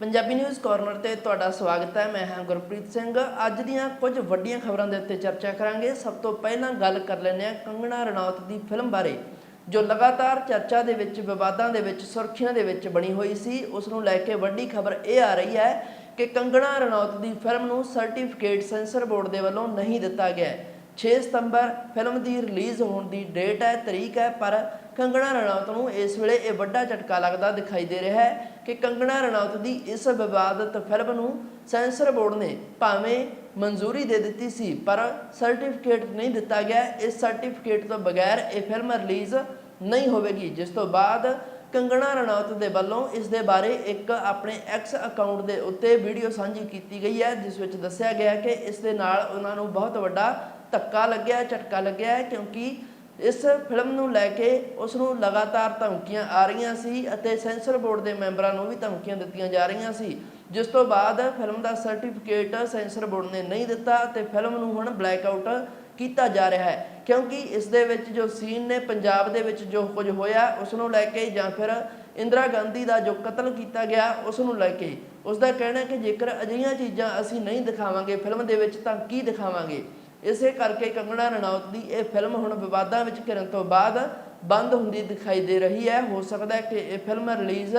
Punjabi news corner ਤੇ ਤੁਹਾਡਾ ਸਵਾਗਤ ਹੈ। ਮੈਂ ਹਾਂ ਗੁਰਪ੍ਰੀਤ ਸਿੰਘ। ਅੱਜ ਦੀਆਂ ਕੁਝ ਵੱਡੀਆਂ ਖਬਰਾਂ ਦੇ ਉੱਤੇ ਚਰਚਾ ਕਰਾਂਗੇ। ਸਭ ਤੋਂ ਪਹਿਲਾਂ ਗੱਲ ਕਰ ਲੈਂਦੇ ਹਾਂ ਕੰਗਣਾ ਰਣੌਤ ਦੀ ਫਿਲਮ ਬਾਰੇ, ਜੋ ਲਗਾਤਾਰ ਚਰਚਾ ਦੇ ਵਿੱਚ, ਵਿਵਾਦਾਂ ਦੇ ਵਿੱਚ, ਸੁਰਖੀਆਂ ਦੇ ਵਿੱਚ ਬਣੀ ਹੋਈ ਸੀ। ਉਸ ਨੂੰ ਲੈ ਕੇ ਵੱਡੀ ਖਬਰ ਇਹ ਆ ਰਹੀ ਹੈ ਕਿ ਕੰਗਣਾ ਰਣੌਤ ਦੀ ਫਿਲਮ ਨੂੰ ਸਰਟੀਫਿਕੇਟ ਸੈਂਸਰ ਬੋਰਡ ਦੇ ਵੱਲੋਂ ਨਹੀਂ ਦਿੱਤਾ ਗਿਆ। ਹੈ 6 ਸਤੰਬਰ ਫਿਲਮ ਦੀ ਰਿਲੀਜ਼ ਹੋਣ ਦੀ ਡੇਟ ਹੈ, ਤਰੀਕ ਹੈ, ਪਰ ਕੰਗਣਾ ਰਣੌਤ ਨੂੰ ਇਸ ਵੇਲੇ ਇਹ ਵੱਡਾ ਝਟਕਾ ਲੱਗਦਾ ਦਿਖਾਈ ਦੇ ਰਿਹਾ ਹੈ ਕਿ ਕੰਗਣਾ ਰਣੌਤ ਦੀ ਇਸ ਵਿਵਾਦਤ ਫਿਲਮ ਨੂੰ ਸੈਂਸਰ ਬੋਰਡ ਨੇ ਭਾਵੇਂ ਮਨਜ਼ੂਰੀ ਦੇ ਦਿੱਤੀ ਸੀ, ਪਰ ਸਰਟੀਫਿਕੇਟ ਨਹੀਂ ਦਿੱਤਾ ਗਿਆ। ਇਸ ਸਰਟੀਫਿਕੇਟ ਤੋਂ ਬਗੈਰ ਇਹ ਫਿਲਮ ਰਿਲੀਜ਼ ਨਹੀਂ ਹੋਵੇਗੀ। ਜਿਸ ਤੋਂ ਬਾਅਦ ਕੰਗਣਾ ਰਣੌਤ ਦੇ ਵੱਲੋਂ ਇਸ ਦੇ ਬਾਰੇ ਇੱਕ ਆਪਣੇ ਐਕਸ ਅਕਾਊਂਟ ਦੇ ਉੱਤੇ ਵੀਡੀਓ ਸਾਂਝੀ ਕੀਤੀ ਗਈ ਹੈ, ਜਿਸ ਵਿੱਚ ਦੱਸਿਆ ਗਿਆ ਹੈ ਕਿ ਇਸ ਦੇ ਨਾਲ ਉਹਨਾਂ ਨੂੰ ਬਹੁਤ ਵੱਡਾ ਧੱਕਾ ਲੱਗਿਆ, ਝਟਕਾ ਲੱਗਿਆ ਹੈ, ਕਿਉਂਕਿ ਇਸ ਫਿਲਮ ਨੂੰ ਲੈ ਕੇ ਉਸ ਨੂੰ ਲਗਾਤਾਰ ਧਮਕੀਆਂ ਆ ਰਹੀਆਂ ਸੀ ਅਤੇ ਸੈਂਸਰ ਬੋਰਡ ਦੇ ਮੈਂਬਰਾਂ ਨੂੰ ਵੀ ਧਮਕੀਆਂ ਦਿੱਤੀਆਂ ਜਾ ਰਹੀਆਂ ਸੀ। ਜਿਸ ਤੋਂ ਬਾਅਦ ਫਿਲਮ ਦਾ ਸਰਟੀਫਿਕੇਟ ਸੈਂਸਰ ਬੋਰਡ ਨੇ ਨਹੀਂ ਦਿੱਤਾ ਤੇ ਫਿਲਮ ਨੂੰ ਹੁਣ ਬਲੈਕ ਆਊਟ ਕੀਤਾ ਜਾ ਰਿਹਾ ਹੈ, ਕਿਉਂਕਿ ਇਸ ਦੇ ਵਿੱਚ ਜੋ ਸੀਨ ਨੇ ਪੰਜਾਬ ਦੇ ਵਿੱਚ ਜੋ ਕੁਝ ਹੋਇਆ ਉਸ ਨੂੰ ਲੈ ਕੇ ਜਾਂ ਫਿਰ ਇੰਦਰਾ ਗਾਂਧੀ ਦਾ ਜੋ ਕਤਲ ਕੀਤਾ ਗਿਆ ਉਸ ਨੂੰ ਲੈ ਕੇ। ਉਸ ਦਾ ਕਹਿਣਾ ਹੈ ਕਿ ਜੇਕਰ ਅਜਿਹੀਆਂ ਚੀਜ਼ਾਂ ਅਸੀਂ ਨਹੀਂ ਦਿਖਾਵਾਂਗੇ ਫਿਲਮ ਦੇ ਵਿੱਚ, ਤਾਂ ਕੀ ਦਿਖਾਵਾਂਗੇ? ਇਸੇ ਕਰਕੇ ਕੰਗਣਾ ਰਣੌਤ ਦੀ ਇਹ ਫਿਲਮ ਹੁਣ ਵਿਵਾਦਾਂ ਵਿੱਚ ਘਿਰਨ ਤੋਂ ਬਾਅਦ ਬੰਦ ਹੁੰਦੀ ਦਿਖਾਈ ਦੇ ਰਹੀ ਹੈ। ਹੋ ਸਕਦਾ ਹੈ ਕਿ ਇਹ ਫਿਲਮ ਰਿਲੀਜ਼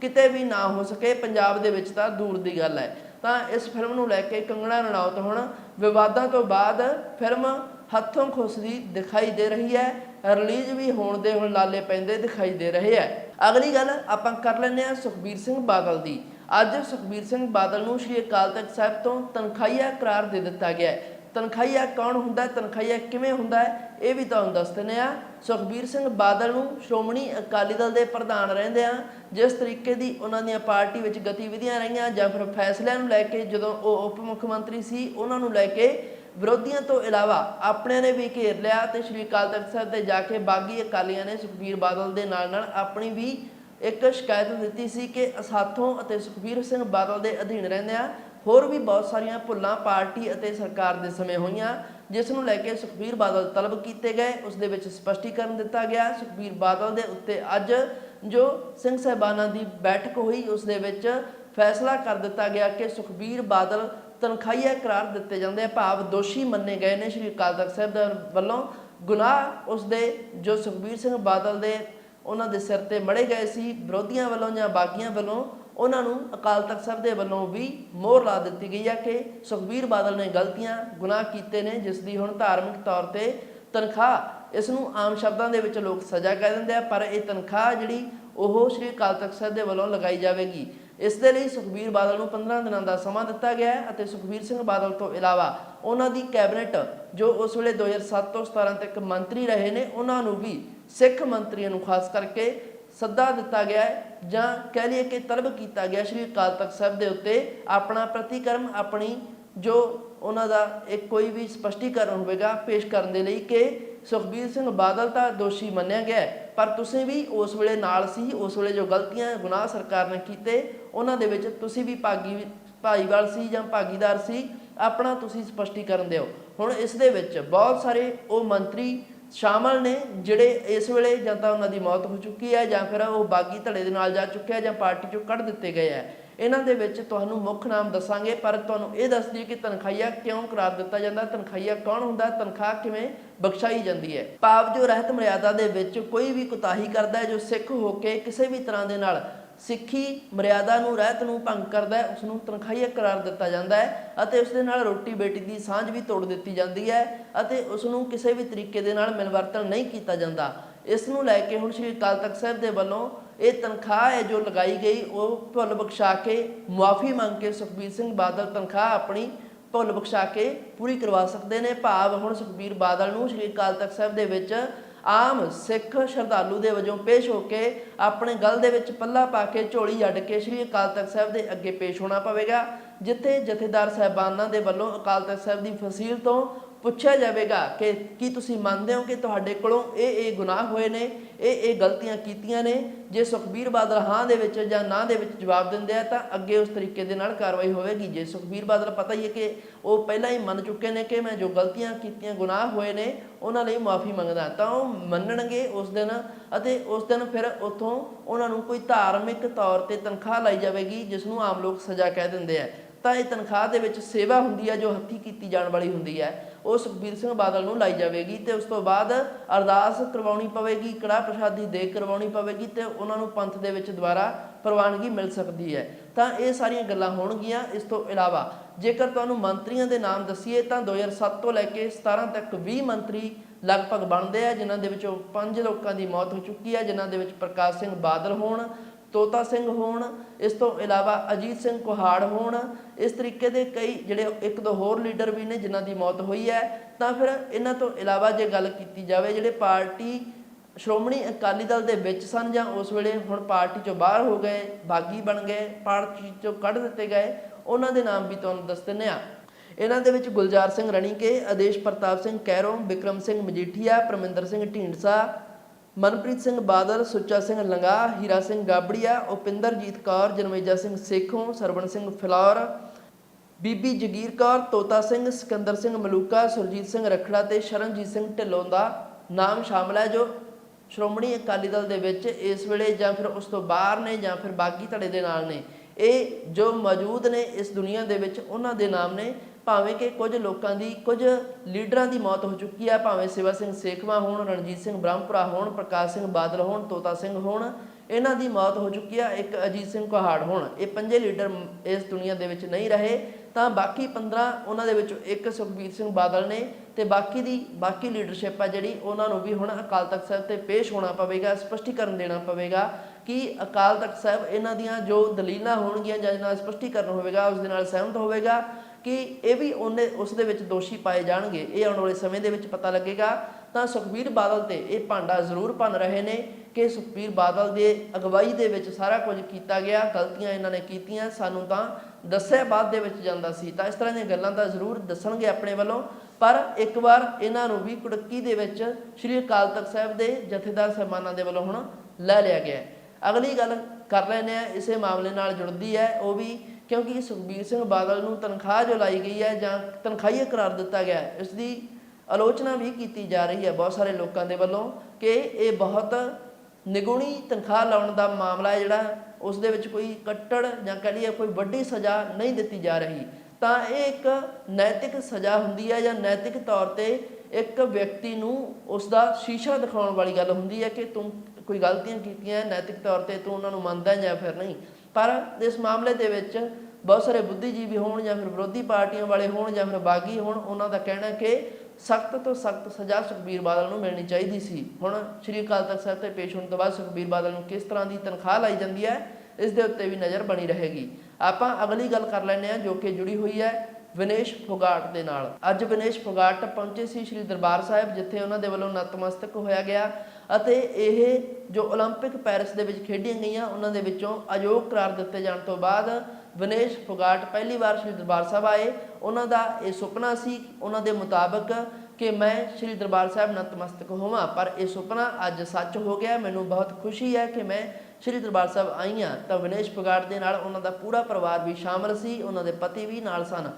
ਕਿਤੇ ਵੀ ਨਾ ਹੋ ਸਕੇ, ਪੰਜਾਬ ਦੇ ਵਿੱਚ ਤਾਂ ਦੂਰ ਦੀ ਗੱਲ ਹੈ। ਤਾਂ ਇਸ ਫਿਲਮ ਨੂੰ ਲੈ ਕੇ ਕੰਗਣਾ ਰਣੌਤ ਹੁਣ ਵਿਵਾਦਾਂ ਤੋਂ ਬਾਅਦ ਫਿਲਮ ਹੱਥੋਂ ਖੁਸਦੀ ਦਿਖਾਈ ਦੇ ਰਹੀ ਹੈ। ਰਿਲੀਜ਼ ਵੀ ਹੋਣ ਦੇ ਹੁਣ ਲਾਲੇ ਪੈਂਦੇ ਦਿਖਾਈ ਦੇ ਰਹੇ ਹੈ। ਅਗਲੀ ਗੱਲ ਆਪਾਂ ਕਰ ਲੈਂਦੇ ਹਾਂ ਸੁਖਬੀਰ ਸਿੰਘ ਬਾਦਲ ਦੀ। ਅੱਜ ਸੁਖਬੀਰ ਸਿੰਘ ਬਾਦਲ ਨੂੰ ਸ਼੍ਰੀ ਅਕਾਲ ਤਖਤ ਸਾਹਿਬ ਤੋਂ ਤਨਖਾਹੀਆ ਕਰਾਰ ਦੇ ਦਿੱਤਾ ਗਿਆ ਹੈ। ਤਨਖਾਹੀਆ ਕੌਣ ਹੁੰਦਾ ਹੈ ਤਨਖਾਹੀਆ ਕਿਵੇਂ ਹੁੰਦਾ ਹੈ, ਇਹ ਵੀ ਤੁਹਾਨੂੰ ਦੱਸ ਦਿੰਦੇ ਆ ਸੁਖਬੀਰ ਸਿੰਘ ਬਾਦਲ ਨੂੰ ਸ਼੍ਰੋਮਣੀ ਅਕਾਲੀ ਦਲ ਦੇ ਪ੍ਰਧਾਨ ਰਹਿੰਦੇ ਆ ਜਿਸ ਤਰੀਕੇ ਦੀ ਉਹਨਾਂ ਦੀਆਂ ਪਾਰਟੀ ਵਿੱਚ ਗਤੀਵਿਧੀਆਂ ਰਹੀਆਂ ਜਾਂ ਫਿਰ ਫੈਸਲਿਆਂ ਨੂੰ ਲੈ ਕੇ ਜਦੋਂ ਉਹ ਉਪ ਮੁੱਖ ਮੰਤਰੀ ਸੀ, ਉਹਨਾਂ ਨੂੰ ਲੈ ਕੇ ਵਿਰੋਧੀਆਂ ਤੋਂ ਇਲਾਵਾ ਆਪਣਿਆਂ ਨੇ ਵੀ ਘੇਰ ਲਿਆ ਤੇ ਸ਼੍ਰੀ ਅਕਾਲ ਤਖਤ ਸਾਹਿਬ ਤੇ ਜਾ ਕੇ ਬਾਗੀ ਅਕਾਲੀਆਂ ਨੇ ਸੁਖਬੀਰ ਬਾਦਲ ਦੇ ਨਾਲ ਨਾਲ ਆਪਣੀ ਵੀ ਇੱਕ ਸ਼ਿਕਾਇਤ ਦਿੱਤੀ ਸੀ ਕਿ ਅਸਾਥੋਂ ਅਤੇ ਸੁਖਬੀਰ ਸਿੰਘ ਬਾਦਲ ਦੇ ਅਧੀਨ ਰਹਿੰਦੇ ਆ ਹੋਰ ਵੀ ਬਹੁਤ ਸਾਰੀਆਂ ਭੁੱਲਾਂ ਪਾਰਟੀ ਅਤੇ ਸਰਕਾਰ ਦੇ ਸਮੇਂ ਹੋਈਆਂ, ਜਿਸ ਨੂੰ ਲੈ ਕੇ ਸੁਖਬੀਰ ਬਾਦਲ ਤਲਬ ਕੀਤੇ ਗਏ, ਉਸ ਦੇ ਵਿੱਚ ਸਪਸ਼ਟੀਕਰਨ ਦਿੱਤਾ ਗਿਆ। ਸੁਖਬੀਰ ਬਾਦਲ ਦੇ ਉੱਤੇ ਅੱਜ ਜੋ ਸਿੰਘ ਸਾਹਿਬਾਨਾਂ ਦੀ ਬੈਠਕ ਹੋਈ, ਉਸ ਦੇ ਵਿੱਚ ਫੈਸਲਾ ਕਰ ਦਿੱਤਾ ਗਿਆ ਕਿ ਸੁਖਬੀਰ ਬਾਦਲ ਤਨਖਾਹੀਆ ਕਰਾਰ ਦਿੱਤੇ ਜਾਂਦੇ ਆ ਭਾਵ ਦੋਸ਼ੀ ਮੰਨੇ ਗਏ ਨੇ। ਸ਼੍ਰੀ ਅਕਾਲ ਤਖਤ ਸਾਹਿਬ ਦੇ ਵੱਲੋਂ ਗੁਨਾਹ ਉਸ ਦੇ, ਜੋ ਸੁਖਬੀਰ ਸਿੰਘ ਬਾਦਲ ਦੇ ਉਹਨਾਂ ਦੇ ਸਿਰ ਤੇ ਮੜੇ ਗਏ ਸੀ, ਵਿਰੋਧੀਆਂ ਵੱਲੋਂ ਜਾਂ ਬਾਗੀਆਂ ਵੱਲੋਂ ਉਹਨਾਂ ਨੂੰ ਅਕਾਲ ਤਖਤ ਸਾਹਿਬ ਦੇ ਵੱਲੋਂ ਵੀ ਮੋਹਰ ਲਾ ਦਿੱਤੀ ਗਈ ਹੈ ਕਿ ਸੁਖਬੀਰ ਬਾਦਲ ਨੇ ਗਲਤੀਆਂ, ਗੁਨਾਹ ਕੀਤੇ ਨੇ, ਜਿਸ ਦੀ ਹੁਣ ਧਾਰਮਿਕ ਤੌਰ ਤੇ ਤਨਖਾਹ, ਇਸ ਨੂੰ ਆਮ ਸ਼ਬਦਾਂ ਦੇ ਵਿੱਚ ਲੋਕ ਸਜ਼ਾ ਕਹਿ ਦਿੰਦੇ ਆ, ਪਰ ਇਹ ਤਨਖਾਹ ਜਿਹੜੀ ਉਹ ਸ਼੍ਰੀ ਅਕਾਲ ਤਖਤ ਸਾਹਿਬ ਦੇ ਵੱਲੋਂ ਲਗਾਈ ਜਾਵੇਗੀ। ਇਸ ਦੇ ਲਈ ਸੁਖਬੀਰ ਬਾਦਲ ਨੂੰ 15 ਦਿਨਾਂ ਦਾ ਸਮਾਂ ਦਿੱਤਾ ਗਿਆ ਹੈ ਅਤੇ ਸੁਖਬੀਰ ਸਿੰਘ ਬਾਦਲ ਤੋਂ ਇਲਾਵਾ ਉਹਨਾਂ ਦੀ ਕੈਬਨਿਟ ਜੋ ਉਸ ਵੇਲੇ 2007 ਤੋਂ 17 ਤੱਕ ਮੰਤਰੀ ਰਹੇ ਨੇ, ਉਹਨਾਂ ਨੂੰ ਵੀ ਸਿੱਖ ਮੰਤਰੀਆਂ ਨੂੰ ਖਾਸ ਕਰਕੇ ਸੱਦਾ ਦਿੱਤਾ ਗਿਆ ਹੈ ਜਾਂ ਕਹਿ ਲਈਏ ਕਿ ਤਲਬ ਕੀਤਾ ਗਿਆ ਸ਼੍ਰੀ ਅਕਾਲ ਤਖਤ ਸਾਹਿਬ ਦੇ ਉੱਤੇ ਆਪਣਾ ਪ੍ਰਤੀਕਰਮ, ਆਪਣੀ ਜੋ ਉਹਨਾਂ ਦਾ ਇੱਕ ਕੋਈ ਵੀ ਸਪਸ਼ਟੀਕਰਨ ਹੋਵੇਗਾ, ਪੇਸ਼ ਕਰਨ ਦੇ ਲਈ ਕਿ ਸੁਖਬੀਰ ਸਿੰਘ ਬਾਦਲ ਤਾਂ ਦੋਸ਼ੀ ਮੰਨਿਆ ਗਿਆ ਪਰ ਤੁਸੀਂ ਵੀ ਉਸ ਵੇਲੇ ਨਾਲ ਸੀ, ਉਸ ਵੇਲੇ ਜੋ ਗਲਤੀਆਂ ਗੁਨਾਹ ਸਰਕਾਰ ਨੇ ਕੀਤੇ, ਉਹਨਾਂ ਦੇ ਵਿੱਚ ਤੁਸੀਂ ਵੀ ਭਾਗੀ, ਭਾਈਵਾਲ ਸੀ ਜਾਂ ਭਾਗੀਦਾਰ ਸੀ, ਆਪਣਾ ਤੁਸੀਂ ਸਪਸ਼ਟੀਕਰਨ ਦਿਓ। ਹੁਣ ਇਸ ਦੇ ਵਿੱਚ ਬਹੁਤ ਸਾਰੇ ਉਹ ਮੰਤਰੀ ਸ਼ਾਮਲ ਨੇ, ਜਿਹੜੇ ਇਸ ਵੇਲੇ ਜਾਂ ਤਾਂ ਉਹਨਾਂ ਦੀ ਮੌਤ ਹੋ ਚੁੱਕੀ ਹੈ ਜਾਂ ਫਿਰ ਉਹ ਬਾਗੀ ਧੜੇ ਦੇ ਨਾਲ ਜਾ ਚੁੱਕੇ ਆ ਜਾਂ ਪਾਰਟੀ ਚੋਂ ਕੱਢ ਦਿੱਤੇ ਗਏ ਆ ਇਹਨਾਂ ਦੇ ਵਿੱਚ ਤੁਹਾਨੂੰ ਮੁੱਖ ਨਾਮ ਦੱਸਾਂਗੇ, ਪਰ ਤੁਹਾਨੂੰ ਇਹ ਦੱਸ ਦਈਏ ਕਿ ਤਨਖਾਹੀਆ ਕਿਉਂ ਕਰਾਰ ਦਿੱਤਾ ਜਾਂਦਾ, ਤਨਖਾਹੀਆ ਕੌਣ ਹੁੰਦਾ, ਤਨਖਾਹ ਕਿਵੇਂ ਬਖਸ਼ਾਈ ਜਾਂਦੀ ਹੈ। ਭਾਵ ਜੋ ਰਹਿਤ ਮਰਿਆਦਾ ਦੇ ਵਿੱਚ ਕੋਈ ਵੀ ਕੁਤਾਹੀ ਕਰਦਾ ਹੈ, ਜੋ ਸਿੱਖ ਹੋ ਕੇ ਕਿਸੇ ਵੀ ਤਰ੍ਹਾਂ ਦੇ ਨਾਲ ਸਿੱਖੀ ਮਰਿਆਦਾ ਨੂੰ, ਰਹਿਤ ਨੂੰ ਭੰਗ ਕਰਦਾ ਹੈ ਉਸ ਨੂੰ ਤਨਖਾਹੀਆ ਕਰਾਰ ਦਿੱਤਾ ਜਾਂਦਾ ਹੈ ਅਤੇ ਉਸ ਦੇ ਨਾਲ ਰੋਟੀ ਬੇਟੀ ਦੀ ਸਾਂਝ ਵੀ ਤੋੜ ਦਿੱਤੀ ਜਾਂਦੀ ਹੈ ਅਤੇ ਉਸ ਨੂੰ ਕਿਸੇ ਵੀ ਤਰੀਕੇ ਦੇ ਨਾਲ ਮਿਲਵਰਤਨ ਨਹੀਂ ਕੀਤਾ ਜਾਂਦਾ। ਇਸ ਨੂੰ ਲੈ ਕੇ ਹੁਣ ਸ਼੍ਰੀ ਅਕਾਲ ਤਖਤ ਸਾਹਿਬ ਦੇ ਵੱਲੋਂ ਇਹ ਤਨਖਾਹ ਹੈ ਜੋ ਲਗਾਈ ਗਈ, ਉਹ ਭੁੱਲ ਬਖਸ਼ਾ ਕੇ ਮੁਆਫੀ ਮੰਗ ਕੇ ਸੁਖਬੀਰ ਸਿੰਘ ਬਾਦਲ ਤਨਖਾਹ ਆਪਣੀ ਭੁੱਲ ਬਖਸ਼ਾ ਕੇ ਪੂਰੀ ਕਰਵਾ ਸਕਦੇ ਨੇ। ਭਾਵ ਹੁਣ ਸੁਖਬੀਰ ਬਾਦਲ ਨੂੰ ਸ਼੍ਰੀ ਅਕਾਲ ਤਖਤ ਸਾਹਿਬ ਦੇ ਵਿੱਚ ਆਮ ਸਿੱਖ ਸ਼ਰਧਾਲੂ ਦੇ ਵਜੋਂ ਪੇਸ਼ ਹੋ ਕੇ ਆਪਣੇ ਗਲ ਦੇ ਵਿੱਚ ਪੱਲਾ ਪਾ ਕੇ ਝੋਲੀ ਅੱਡ ਕੇ ਸ਼੍ਰੀ ਅਕਾਲ ਤਖਤ ਸਾਹਿਬ ਦੇ ਅੱਗੇ ਪੇਸ਼ ਹੋਣਾ ਪਵੇਗਾ, ਜਿੱਥੇ ਜਥੇਦਾਰ ਸਾਹਿਬਾਨਾਂ ਦੇ ਵੱਲੋਂ ਅਕਾਲ ਤਖਤ ਸਾਹਿਬ ਦੀ ਫਸੀਲ ਤੋਂ ਪੁੱਛਿਆ ਜਾਵੇਗਾ ਕਿ ਕੀ ਤੁਸੀਂ ਮੰਨਦੇ ਹੋ ਕਿ ਤੁਹਾਡੇ ਕੋਲੋਂ ਇਹ ਇਹ ਗੁਨਾਹ ਹੋਏ ਨੇ, ਇਹ ਇਹ ਗਲਤੀਆਂ ਕੀਤੀਆਂ ਨੇ? ਜੇ ਸੁਖਬੀਰ ਬਾਦਲ ਹਾਂ ਦੇ ਵਿੱਚ ਜਾਂ ਨਾ ਦੇ ਵਿੱਚ ਜਵਾਬ ਦਿੰਦੇ ਆ, ਤਾਂ ਅੱਗੇ ਉਸ ਤਰੀਕੇ ਦੇ ਨਾਲ ਕਾਰਵਾਈ ਹੋਵੇਗੀ। ਜੇ ਸੁਖਬੀਰ ਬਾਦਲ ਪਤਾ ਹੀ ਹੈ ਕਿ ਉਹ ਪਹਿਲਾਂ ਹੀ ਮੰਨ ਚੁੱਕੇ ਨੇ ਕਿ ਮੈਂ ਜੋ ਗਲਤੀਆਂ ਕੀਤੀਆਂ, ਗੁਨਾਹ ਹੋਏ ਨੇ, ਉਹਨਾਂ ਲਈ ਮਾਫੀ ਮੰਗਦਾ, ਤਾਂ ਉਹ ਮੰਨਣਗੇ ਉਸ ਦਿਨ ਅਤੇ ਉਸ ਦਿਨ ਫਿਰ ਉਥੋਂ ਉਹਨਾਂ ਨੂੰ ਕੋਈ ਧਾਰਮਿਕ ਤੌਰ ਤੇ ਤਨਖਾਹ ਲਾਈ ਜਾਵੇਗੀ, ਜਿਸ ਨੂੰ ਆਮ ਲੋਕ ਸਜ਼ਾ ਕਹਿ ਦਿੰਦੇ ਆ। ਤਾਂ ਇਹ ਤਨਖਾਹ ਦੇ ਵਿੱਚ ਸੇਵਾ ਹੁੰਦੀ ਹੈ ਜੋ ਹੱਥੀ ਕੀਤੀ ਜਾਣ ਵਾਲੀ ਹੁੰਦੀ ਹੈ ਉਹ ਸੁਖਬੀਰ ਸਿੰਘ ਬਾਦਲ ਨੂੰ ਲਾਈ ਜਾਵੇਗੀ ਤੇ ਉਸ ਤੋਂ ਬਾਅਦ ਅਰਦਾਸ ਕਰਵਾਉਣੀ ਪਵੇਗੀ ਕੜਾ ਪ੍ਰਸ਼ਾਦੀ ਦੇ ਕਰਵਾਉਣੀ ਪਵੇਗੀ ਤੇ ਉਹਨਾਂ ਨੂੰ ਪੰਥ ਦੇ ਵਿੱਚ ਦੁਬਾਰਾ ਪ੍ਰਵਾਨਗੀ ਮਿਲ ਸਕਦੀ ਹੈ। ਤਾਂ ਇਹ ਸਾਰੀਆਂ ਗੱਲਾਂ ਹੋਣਗੀਆਂ। ਇਸ ਤੋਂ ਇਲਾਵਾ ਜੇਕਰ ਤੁਹਾਨੂੰ ਮੰਤਰੀਆਂ ਦੇ ਨਾਮ ਦਸੀਏ ਤਾਂ 2007 ਤੋਂ ਲੈ ਕੇ 17 ਤੱਕ 20 ਮੰਤਰੀ ਲਗਭਗ ਬਣਦੇ ਆ, ਜਿਨ੍ਹਾਂ ਦੇ ਵਿੱਚੋਂ 5 ਲੋਕਾਂ ਦੀ ਮੌਤ ਹੋ ਚੁੱਕੀ ਹੈ ਜਿਨ੍ਹਾਂ ਦੇ ਵਿੱਚ ਪ੍ਰਕਾਸ਼ ਸਿੰਘ ਬਾਦਲ ਹੋਣ ਤੋਤਾ ਸਿੰਘ ਹੋਣ, ਇਸ ਤੋਂ ਇਲਾਵਾ ਅਜੀਤ ਸਿੰਘ ਕੁਹਾੜ ਹੋਣ, ਇਸ ਤਰੀਕੇ ਦੇ ਕਈ ਜਿਹੜੇ ਇੱਕ ਦੋ ਹੋਰ ਲੀਡਰ ਵੀ ਨੇ ਜਿਨ੍ਹਾਂ ਦੀ ਮੌਤ ਹੋਈ ਹੈ। ਤਾਂ ਫਿਰ ਇਹਨਾਂ ਤੋਂ ਇਲਾਵਾ ਜੇ ਗੱਲ ਕੀਤੀ ਜਾਵੇ, ਜਿਹੜੇ ਪਾਰਟੀ ਸ਼੍ਰੋਮਣੀ ਅਕਾਲੀ ਦਲ ਦੇ ਵਿੱਚ ਸਨ ਜਾਂ ਉਸ ਵੇਲੇ ਹੁਣ ਪਾਰਟੀ ਚੋਂ ਬਾਹਰ ਹੋ ਗਏ, ਬਾਗੀ ਬਣ ਗਏ, ਪਾਰਟੀ ਚੋਂ ਕੱਢ ਦਿੱਤੇ ਗਏ, ਉਹਨਾਂ ਦੇ ਨਾਮ ਵੀ ਤੁਹਾਨੂੰ ਦੱਸ ਦਿੰਦੇ ਆ ਇਹਨਾਂ ਦੇ ਵਿੱਚ ਗੁਲਜ਼ਾਰ ਸਿੰਘ ਰਣੀਕੇ, ਆਦੇਸ਼ ਪ੍ਰਤਾਪ ਸਿੰਘ ਕੈਰੋਂ ਵਿਕਰਮ ਸਿੰਘ ਮਜੀਠੀਆ, ਪਰਮਿੰਦਰ ਸਿੰਘ ਢੀਂਡਸਾ ਮਨਪ੍ਰੀਤ ਸਿੰਘ ਬਾਦਲ, ਸੁੱਚਾ ਸਿੰਘ ਲੰਗਾ, ਹੀਰਾ ਸਿੰਘ ਗਾਬੜੀਆ ਉਪਿੰਦਰਜੀਤ ਕੌਰ, ਜਨਮੇਜਾ ਸਿੰਘ ਸੇਖੋਂ, ਸਰਵਣ ਸਿੰਘ ਫਲੌਰ, ਬੀਬੀ ਜਗੀਰ ਕੌਰ, ਤੋਤਾ ਸਿੰਘ ਸਿਕੰਦਰ ਸਿੰਘ ਮਲੂਕਾ, ਸੁਰਜੀਤ ਸਿੰਘ ਰਖੜਾ ਤੇ ਸ਼ਰਨਜੀਤ ਸਿੰਘ ਢਿੱਲੋਂ ਦਾ ਨਾਮ ਸ਼ਾਮਲ ਹੈ ਜੋ ਸ਼੍ਰੋਮਣੀ ਅਕਾਲੀ ਦਲ ਦੇ ਵਿੱਚ ਇਸ ਵੇਲੇ ਜਾਂ ਫਿਰ ਉਸ ਤੋਂ ਬਾਹਰ ਨੇ ਜਾਂ ਫਿਰ ਬਾਗੀ ਧੜੇ ਦੇ ਨਾਲ ਨੇ। ਇਹ ਜੋ ਮੌਜੂਦ ਨੇ ਇਸ ਦੁਨੀਆ ਦੇ ਵਿੱਚ, ਉਹਨਾਂ ਦੇ ਨਾਮ ਨੇ ਭਾਵੇਂ ਕਿ ਕੁਝ ਲੋਕਾਂ ਦੀ, ਕੁਝ ਲੀਡਰਾਂ ਦੀ ਮੌਤ ਹੋ ਚੁੱਕੀ ਆ, ਭਾਵੇਂ ਸਿਵਾ ਸਿੰਘ ਸੇਖਵਾ ਹੋਣ, ਰਣਜੀਤ ਸਿੰਘ ਬ੍ਰਹਮਪੁਰਾ ਹੋਣ, ਪ੍ਰਕਾਸ਼ ਸਿੰਘ ਬਾਦਲ ਹੋਣ, ਤੋਤਾ ਸਿੰਘ ਹੋਣ, ਇਹਨਾਂ ਦੀ ਮੌਤ ਹੋ ਚੁੱਕੀ ਆ, ਇੱਕ ਅਜੀਤ ਸਿੰਘ ਕੁਹਾੜ ਹੋਣ। ਇਹ ਪੰਜੇ ਲੀਡਰ ਇਸ ਦੁਨੀਆ ਦੇ ਵਿੱਚ ਨਹੀਂ ਰਹੇ, ਤਾਂ ਬਾਕੀ 15 ਉਹਨਾਂ ਦੇ ਵਿੱਚੋਂ ਇੱਕ ਸੁਖਬੀਰ ਸਿੰਘ ਬਾਦਲ ਨੇ ਤੇ ਬਾਕੀ ਦੀ, ਬਾਕੀ ਲੀਡਰਸ਼ਿਪ ਆ ਜਿਹੜੀ, ਉਹਨਾਂ ਨੂੰ ਵੀ ਹੁਣ ਅਕਾਲ ਤਖਤ ਸਾਹਿਬ ਤੇ ਪੇਸ਼ ਹੋਣਾ ਪਵੇਗਾ, ਸਪਸ਼ਟੀਕਰਨ ਦੇਣਾ ਪਵੇਗਾ ਕਿ ਅਕਾਲ ਤਖਤ ਸਾਹਿਬ ਇਹਨਾਂ ਦੀਆਂ ਜੋ ਦਲੀਲਾਂ ਹੋਣਗੀਆਂ ਜਾਂ ਜਿਹਨਾਂ ਦਾ ਸਪਸ਼ਟੀਕਰਨ ਹੋਵੇਗਾ, ਉਸ ਦੇ ਨਾਲ ਸਹਿਮਤ ਹੋਵੇਗਾ। ਕਿ ਇਹ ਵੀ ਉਹਨੇ ਉਸ ਦੇ ਵਿੱਚ ਦੋਸ਼ੀ ਪਾਏ ਜਾਣਗੇ। ਇਹ ਆਉਣ ਵਾਲੇ ਸਮੇਂ ਦੇ ਵਿੱਚ ਪਤਾ ਲੱਗੇਗਾ। ਤਾਂ ਸੁਖਬੀਰ ਬਾਦਲ ਤੇ ਇਹ ਭਾਂਡਾ ਜ਼ਰੂਰ ਭੰਨ ਰਹੇ ਨੇ ਕਿ ਸੁਖਬੀਰ ਬਾਦਲ ਦੇ ਅਗਵਾਈ ਦੇ ਵਿੱਚ ਸਾਰਾ ਕੁਝ ਕੀਤਾ ਗਿਆ, ਗਲਤੀਆਂ ਇਹਨਾਂ ਨੇ ਕੀਤੀਆਂ, ਸਾਨੂੰ ਤਾਂ ਦੱਸਿਆ ਬਾਅਦ ਦੇ ਵਿੱਚ ਜਾਂਦਾ ਸੀ। ਤਾਂ ਇਸ ਤਰ੍ਹਾਂ ਦੀਆਂ ਗੱਲਾਂ ਤਾਂ ਜ਼ਰੂਰ ਦੱਸਣਗੇ ਆਪਣੇ ਵੱਲੋਂ। ਪਰ ਇੱਕ ਵਾਰ ਇਹਨਾਂ ਨੂੰ ਵੀ ਕੁੜਕੀ ਦੇ ਵਿੱਚ ਸ੍ਰੀ ਅਕਾਲ ਤਖਤ ਸਾਹਿਬ ਦੇ ਜਥੇਦਾਰ ਸਹਿਬਾਨਾਂ ਦੇ ਵੱਲੋਂ ਹੁਣ ਲੈ ਲਿਆ ਗਿਆ ਅਗਲੀ ਗੱਲ ਕਰ ਲੈਨੇ ਆ ਇਸੇ ਮਾਮਲੇ ਨਾਲ ਜੁੜਦੀ ਹੈ। ਉਹ ਵੀ ਕਿਉਂਕਿ ਸੁਖਬੀਰ ਸਿੰਘ ਬਾਦਲ ਨੂੰ ਤਨਖਾਹ ਜੋ ਲਾਈ ਗਈ ਹੈ ਜਾਂ ਤਨਖਾਹੀਆ ਕਰਾਰ ਦਿੱਤਾ ਗਿਆ ਇਸ ਦੀ ਆਲੋਚਨਾ ਵੀ ਕੀਤੀ ਜਾ ਰਹੀ ਹੈ ਬਹੁਤ ਸਾਰੇ ਲੋਕਾਂ ਦੇ ਵੱਲੋਂ ਕਿ ਇਹ ਬਹੁਤ ਨਿਗੁਣੀ ਤਨਖਾਹ ਲਾਉਣ ਦਾ ਮਾਮਲਾ ਹੈ ਜਿਹੜਾ ਉਸ ਦੇ ਵਿੱਚ ਕੋਈ ਕੱਟੜ ਜਾਂ ਕਹ ਲਈਏ ਕੋਈ ਵੱਡੀ ਸਜ਼ਾ ਨਹੀਂ ਦਿੱਤੀ ਜਾ ਰਹੀ। ਤਾਂ ਇਹ ਇੱਕ ਨੈਤਿਕ ਸਜ਼ਾ ਹੁੰਦੀ ਹੈ ਜਾਂ ਨੈਤਿਕ ਤੌਰ ਤੇ ਇੱਕ ਵਿਅਕਤੀ ਨੂੰ ਉਸ ਦਾ ਸ਼ੀਸ਼ਾ ਦਿਖਾਉਣ ਵਾਲੀ ਗੱਲ ਹੁੰਦੀ ਹੈ ਕਿ ਤੂੰ ਕੋਈ ਗਲਤੀਆਂ ਕੀਤੀਆਂ, ਨੈਤਿਕ ਤੌਰ ਤੇ ਤੂੰ ਉਹਨਾਂ ਨੂੰ ਮੰਨਦਾ ਜਾਂ ਫਿਰ ਨਹੀਂ। ਪਰ ਇਸ ਮਾਮਲੇ ਦੇ ਵਿੱਚ ਬਹੁਤ ਸਾਰੇ ਬੁੱਧੀਜੀਵੀ ਹੋਣ ਜਾਂ ਫਿਰ ਵਿਰੋਧੀ ਪਾਰਟੀਆਂ ਵਾਲੇ ਹੋਣ ਜਾਂ ਫਿਰ ਬਾਗੀ ਹੋਣ, ਉਹਨਾਂ ਦਾ ਕਹਿਣਾ ਕਿ ਸਖਤ ਤੋਂ ਸਖਤ ਸਜ਼ਾ ਸੁਖਬੀਰ ਬਾਦਲ ਨੂੰ ਮਿਲਣੀ ਚਾਹੀਦੀ ਸੀ। ਹੁਣ ਸ਼੍ਰੀ ਅਕਾਲ ਤਖਤ ਸਾਹਿਬ ਤੇ ਪੇਸ਼ ਹੋਣ ਤੋਂ ਬਾਅਦ ਸੁਖਬੀਰ ਬਾਦਲ ਨੂੰ ਕਿਸ ਤਰ੍ਹਾਂ ਦੀ ਤਨਖਾਹ ਲਾਈ ਜਾਂਦੀ ਹੈ, ਇਸ ਦੇ ਉੱਤੇ ਵੀ ਨਜ਼ਰ ਬਣੀ ਰਹੇਗੀ। ਆਪਾਂ ਅਗਲੀ ਗੱਲ ਕਰ ਲੈਂਦੇ ਹਾਂ ਜੋ ਕਿ ਜੁੜੀ ਹੋਈ ਹੈ ਵਿਨੇਸ਼ ਫੋਗਾਟ ਦੇ ਨਾਲ ਅੱਜ ਵਿਨੇਸ਼ ਫੋਗਾਟ ਪਹੁੰਚੇ ਸੀ ਸ਼੍ਰੀ ਦਰਬਾਰ ਸਾਹਿਬ ਜਿੱਥੇ ਉਹਨਾਂ ਦੇ ਵੱਲੋਂ ਨਤਮਸਤਕ ਹੋਇਆ ਗਿਆ ਅਤੇ ਇਹ ਜੋ 올림픽 ਪੈਰਿਸ ਦੇ ਵਿੱਚ ਖੇਡੀਆਂ ਗਈਆਂ ਉਹਨਾਂ ਦੇ ਵਿੱਚੋਂ ਅਯੋਗ ਕਰਾਰ ਦਿੱਤੇ ਜਾਣ ਤੋਂ ਬਾਅਦ ਵਿਨੇਸ਼ ਫੋਗਾਟ ਪਹਿਲੀ ਵਾਰ ਸ਼੍ਰੀ ਦਰਬਾਰ ਸਾਹਿਬ ਆਏ ਉਹਨਾਂ ਦਾ ਇਹ ਸੁਪਨਾ ਸੀ ਉਹਨਾਂ ਦੇ ਮੁਤਾਬਕ ਕਿ ਮੈਂ ਸ਼੍ਰੀ ਦਰਬਾਰ ਸਾਹਿਬ ਨਤਮਸਤਕ ਹੋਵਾਂ ਪਰ ਇਹ ਸੁਪਨਾ ਅੱਜ ਸੱਚ ਹੋ ਗਿਆ ਮੈਨੂੰ ਬਹੁਤ ਖੁਸ਼ੀ ਹੈ ਕਿ ਮੈਂ ਸ਼੍ਰੀ ਦਰਬਾਰ ਸਾਹਿਬ ਆਈ ਹਾਂ ਤਾਂ ਵਿਨੇਸ਼ ਫੋਗਾਟ ਦੇ ਨਾਲ ਉਹਨਾਂ ਦਾ ਪੂਰਾ ਪਰਿਵਾਰ ਵੀ ਸ਼ਾਮਲ ਸੀ ਉਹਨਾਂ ਦੇ ਪਤੀ ਵੀ ਨਾਲ ਸਨ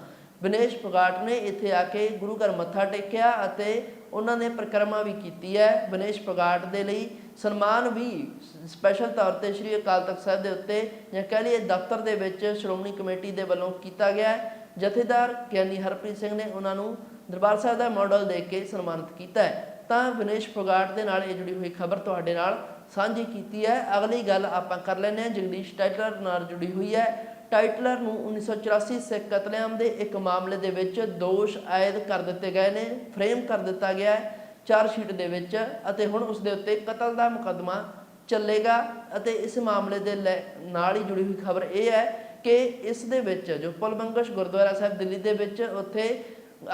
ਵਿਨੇਸ਼ ਫੋਗਾਟ ਨੇ ਇੱਥੇ ਆ ਕੇ ਗੁਰੂ ਘਰ ਮੱਥਾ ਟੇਕਿਆ ਅਤੇ ਉਹਨਾਂ ਨੇ ਪ੍ਰਕਰਮਾ ਵੀ ਕੀਤੀ ਹੈ। ਵਿਨੇਸ਼ ਫਗਾਟ ਦੇ ਲਈ ਸਨਮਾਨ ਵੀ ਸਪੈਸ਼ਲ ਤੌਰ ਤੇ ਸ਼੍ਰੀ ਅਕਾਲ ਤਖਤ ਸਾਹਿਬ ਦੇ ਉੱਤੇ ਜਾਂ ਕਹਿ ਲਈਏ ਦਫ਼ਤਰ ਦੇ ਵਿੱਚ ਸ਼੍ਰੋਮਣੀ ਕਮੇਟੀ ਦੇ ਵੱਲੋਂ ਕੀਤਾ ਗਿਆ ਜਥੇਦਾਰ ਗਿਆਨੀ ਹਰਪ੍ਰੀਤ ਸਿੰਘ ਨੇ ਉਹਨਾਂ ਨੂੰ ਦਰਬਾਰ ਸਾਹਿਬ ਦਾ ਮਾਡਲ ਦੇ ਕੇ ਸਨਮਾਨਿਤ ਕੀਤਾ ਹੈ। ਤਾਂ ਵਿਨੇਸ਼ ਫੋਗਾਟ ਦੇ ਨਾਲ ਇਹ ਜੁੜੀ ਹੋਈ ਖਬਰ ਤੁਹਾਡੇ ਨਾਲ ਸਾਂਝੀ ਕੀਤੀ ਹੈ। ਅਗਲੀ ਗੱਲ ਆਪਾਂ ਕਰ ਲੈਂਦੇ ਹਾਂ। ਜਗਦੀਸ਼ ਟਾਈਟਲਰ ਨਾਲ ਜੁੜੀ ਹੋਈ ਹੈ। ਟਾਈਟਲਰ ਨੂੰ 1984 ਸਿੱਖ ਕਤਲੇਆਮ ਦੇ ਇੱਕ ਮਾਮਲੇ ਦੇ ਵਿੱਚ ਦੋਸ਼ ਆਇਦ ਕਰ ਦਿੱਤੇ ਗਏ ਨੇ, ਫਰੇਮ ਕਰ ਦਿੱਤਾ ਗਿਆ ਹੈ ਚਾਰ ਸ਼ੀਟ ਦੇ ਵਿੱਚ ਅਤੇ ਹੁਣ ਉਸ ਦੇ ਉੱਤੇ ਕਤਲ ਦਾ ਮੁਕੱਦਮਾ ਚੱਲੇਗਾ ਅਤੇ ਇਸ ਮਾਮਲੇ ਦੇ ਨਾਲ ਹੀ ਜੁੜੀ ਹੋਈ ਖਬਰ ਇਹ ਹੈ ਕਿ ਇਸ ਦੇ ਵਿੱਚ ਜੋ ਪੁਲਬੰਗਸ਼ ਗੁਰਦੁਆਰਾ ਸਾਹਿਬ ਦਿੱਲੀ ਦੇ ਵਿੱਚ ਉੱਥੇ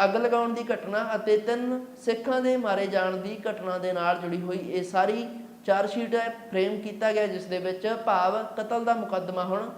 ਅੱਗ ਲਗਾਉਣ ਦੀ ਘਟਨਾ ਅਤੇ ਤਿੰਨ ਸਿੱਖਾਂ ਦੇ ਮਾਰੇ ਜਾਣ ਦੀ ਘਟਨਾ ਦੇ ਨਾਲ ਜੁੜੀ ਹੋਈ ਇਹ ਸਾਰੀ ਚਾਰ ਸ਼ੀਟ ਹੈ, ਫਰੇਮ ਕੀਤਾ ਗਿਆ ਜਿਸ ਦੇ ਵਿੱਚ ਭਾਵ ਕਤਲ ਦਾ ਮੁਕੱਦਮਾ ਹੁਣ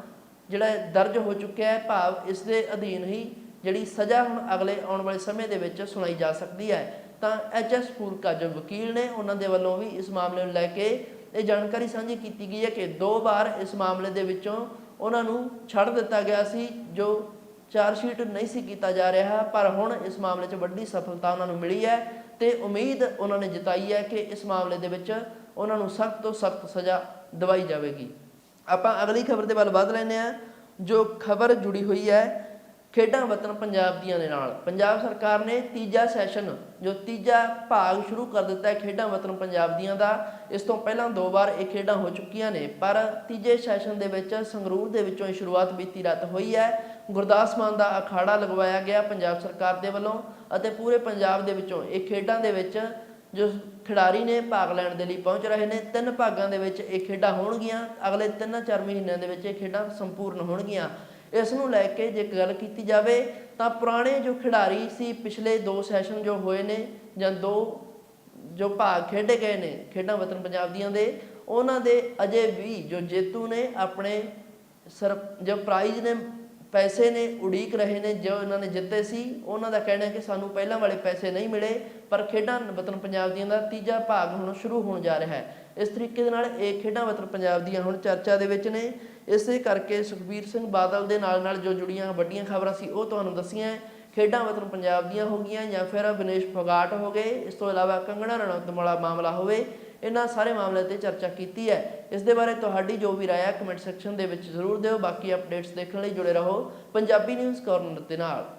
ਜਿਹੜਾ ਦਰਜ ਹੋ ਚੁੱਕਿਆ ਹੈ, ਭਾਵ ਇਸ ਦੇ ਅਧੀਨ ਹੀ ਜਿਹੜੀ ਸਜ਼ਾ ਹੁਣ ਅਗਲੇ ਆਉਣ ਵਾਲੇ ਸਮੇਂ ਦੇ ਵਿੱਚ ਸੁਣਾਈ ਜਾ ਸਕਦੀ ਹੈ। ਤਾਂ ਐਚਐਸ ਫੂਲਕਾ ਜੋ ਵਕੀਲ ਨੇ ਉਹਨਾਂ ਦੇ ਵੱਲੋਂ ਵੀ ਇਸ ਮਾਮਲੇ ਨੂੰ ਲੈ ਕੇ ਇਹ ਜਾਣਕਾਰੀ ਸਾਂਝੀ ਕੀਤੀ ਗਈ ਹੈ ਕਿ ਦੋ ਵਾਰ ਇਸ ਮਾਮਲੇ ਦੇ ਵਿੱਚੋਂ ਉਹਨਾਂ ਨੂੰ ਛੱਡ ਦਿੱਤਾ ਗਿਆ ਸੀ, ਜੋ ਚਾਰਜ ਸ਼ੀਟ ਨਹੀਂ ਸੀ ਕੀਤਾ ਜਾ ਰਿਹਾ, ਪਰ ਹੁਣ ਇਸ ਮਾਮਲੇ 'ਚ ਵੱਡੀ ਸਫਲਤਾ ਉਹਨਾਂ ਨੂੰ ਮਿਲੀ ਹੈ ਤੇ ਉਮੀਦ ਉਹਨਾਂ ਨੇ ਜਤਾਈ ਹੈ ਕਿ ਇਸ ਮਾਮਲੇ ਦੇ ਵਿੱਚ ਉਹਨਾਂ ਨੂੰ ਸਖਤ ਤੋਂ ਸਖਤ ਸਜ਼ਾ ਦਿਵਾਈ ਜਾਵੇਗੀ। ਆਪਾਂ ਅਗਲੀ ਖਬਰ ਦੇ ਵੱਲ ਵਧ ਲੈਂਦੇ ਹਾਂ, ਜੋ ਖਬਰ ਜੁੜੀ ਹੋਈ ਹੈ ਖੇਡਾਂ ਵਤਨ ਪੰਜਾਬ ਦੀਆਂ ਦੇ ਨਾਲ। ਪੰਜਾਬ ਸਰਕਾਰ ਨੇ ਤੀਜਾ ਸੈਸ਼ਨ, ਜੋ ਤੀਜਾ ਭਾਗ ਸ਼ੁਰੂ ਕਰ ਦਿੱਤਾ ਹੈ ਖੇਡਾਂ ਵਤਨ ਪੰਜਾਬ ਦੀਆਂ ਦਾ, ਇਸ ਤੋਂ ਪਹਿਲਾਂ ਦੋ ਵਾਰ ਇਹ ਖੇਡਾਂ ਹੋ ਚੁੱਕੀਆਂ ਨੇ, ਪਰ ਤੀਜੇ ਸੈਸ਼ਨ ਦੇ ਵਿੱਚ ਸੰਗਰੂਰ ਦੇ ਵਿੱਚੋਂ ਇਹ ਸ਼ੁਰੂਆਤ ਬੀਤੀ ਰਾਤ ਹੋਈ ਹੈ। ਗੁਰਦਾਸ ਮਾਨ ਦਾ ਅਖਾੜਾ ਲਗਵਾਇਆ ਗਿਆ ਪੰਜਾਬ ਸਰਕਾਰ ਦੇ ਵੱਲੋਂ ਅਤੇ ਪੂਰੇ ਪੰਜਾਬ ਦੇ ਵਿੱਚੋਂ ਇਹ ਖੇਡਾਂ ਦੇ ਵਿੱਚ ਜੋ ਖਿਡਾਰੀ ਨੇ ਭਾਗ ਲੈਣ ਦੇ ਲਈ ਪਹੁੰਚ ਰਹੇ ਨੇ, ਤਿੰਨ ਭਾਗਾਂ ਦੇ ਵਿੱਚ ਇਹ ਖੇਡਾਂ ਹੋਣਗੀਆਂ। ਅਗਲੇ 3-4 ਮਹੀਨਿਆਂ ਦੇ ਵਿੱਚ ਇਹ ਖੇਡਾਂ ਸੰਪੂਰਨ ਹੋਣਗੀਆਂ। ਇਸ ਨੂੰ ਲੈ ਕੇ ਜੇ ਗੱਲ ਕੀਤੀ ਜਾਵੇ, ਤਾਂ ਪੁਰਾਣੇ ਜੋ ਖਿਡਾਰੀ ਸੀ, ਪਿਛਲੇ ਦੋ ਸੈਸ਼ਨ ਜੋ ਹੋਏ ਨੇ, ਜਾਂ ਦੋ ਜੋ ਭਾਗ ਖੇਡੇ ਗਏ ਨੇ, ਖੇਡਾਂ ਵਤਨ ਪੰਜਾਬ ਦੀਆਂ ਦੇ, ਉਹਨਾਂ ਦੇ ਅਜੇ ਵੀ ਜੋ ਜੇਤੂ ਨੇ, ਆਪਣੇ ਸਰ, ਜੋ ਪ੍ਰਾਈਜ਼ ਨੇ, ਪੈਸੇ ਨੇ ਉਡੀਕ ਰਹੇ ਨੇ, ਜੋ ਇਹਨਾਂ ਨੇ ਜਿੱਤੇ ਸੀ, ਉਹਨਾਂ ਦਾ ਕਹਿਣਾ ਹੈ ਕਿ ਸਾਨੂੰ ਪਹਿਲਾਂ ਵਾਲੇ ਪੈਸੇ ਨਹੀਂ ਮਿਲੇ। ਪਰ ਖੇਡਾਂ ਵਤਨ ਪੰਜਾਬ ਦੀਆਂ ਦਾ ਤੀਜਾ ਭਾਗ ਹੁਣ ਸ਼ੁਰੂ ਹੋਣ ਜਾ ਰਿਹਾ ਹੈ। ਇਸ ਤਰੀਕੇ ਦੇ ਨਾਲ ਇਹ ਖੇਡਾਂ ਵਤਨ ਪੰਜਾਬ ਦੀਆਂ ਹੁਣ ਚਰਚਾ ਦੇ ਵਿੱਚ ਨੇ। ਇਸੇ ਕਰਕੇ ਸੁਖਬੀਰ ਸਿੰਘ ਬਾਦਲ ਦੇ ਨਾਲ ਨਾਲ ਜੋ ਜੁੜੀਆਂ ਵੱਡੀਆਂ ਖਬਰਾਂ ਸੀ ਉਹ ਤੁਹਾਨੂੰ ਦੱਸੀਆਂ ਖੇਡਾਂ ਵਤਨ ਪੰਜਾਬ ਦੀਆਂ ਹੋ ਗਈਆਂ ਜਾਂ ਫਿਰ ਵਿਨੇਸ਼ ਫੋਗਾਟ ਹੋ ਗਏ। ਇਸ ਤੋਂ ਇਲਾਵਾ ਕੰਗਣਾ ਰਣੌਤ ਵਾਲਾ ਮਾਮਲਾ ਹੋਵੇ, ਇਹਨਾਂ ਸਾਰੇ ਮਾਮਲਿਆਂ ਤੇ ਚਰਚਾ ਕੀਤੀ ਹੈ। ਇਸ ਦੇ ਬਾਰੇ ਤੁਹਾਡੀ ਜੋ ਵੀ ਰਾਏ ਹੈ, ਕਮੈਂਟ ਸੈਕਸ਼ਨ ਦੇ ਵਿੱਚ ਜ਼ਰੂਰ ਦਿਓ। ਬਾਕੀ ਅਪਡੇਟਸ ਦੇਖਣ ਲਈ ਜੁੜੇ ਰਹੋ ਪੰਜਾਬੀ ਨਿਊਜ਼ ਕਾਰਨਰ ਦੇ ਨਾਲ।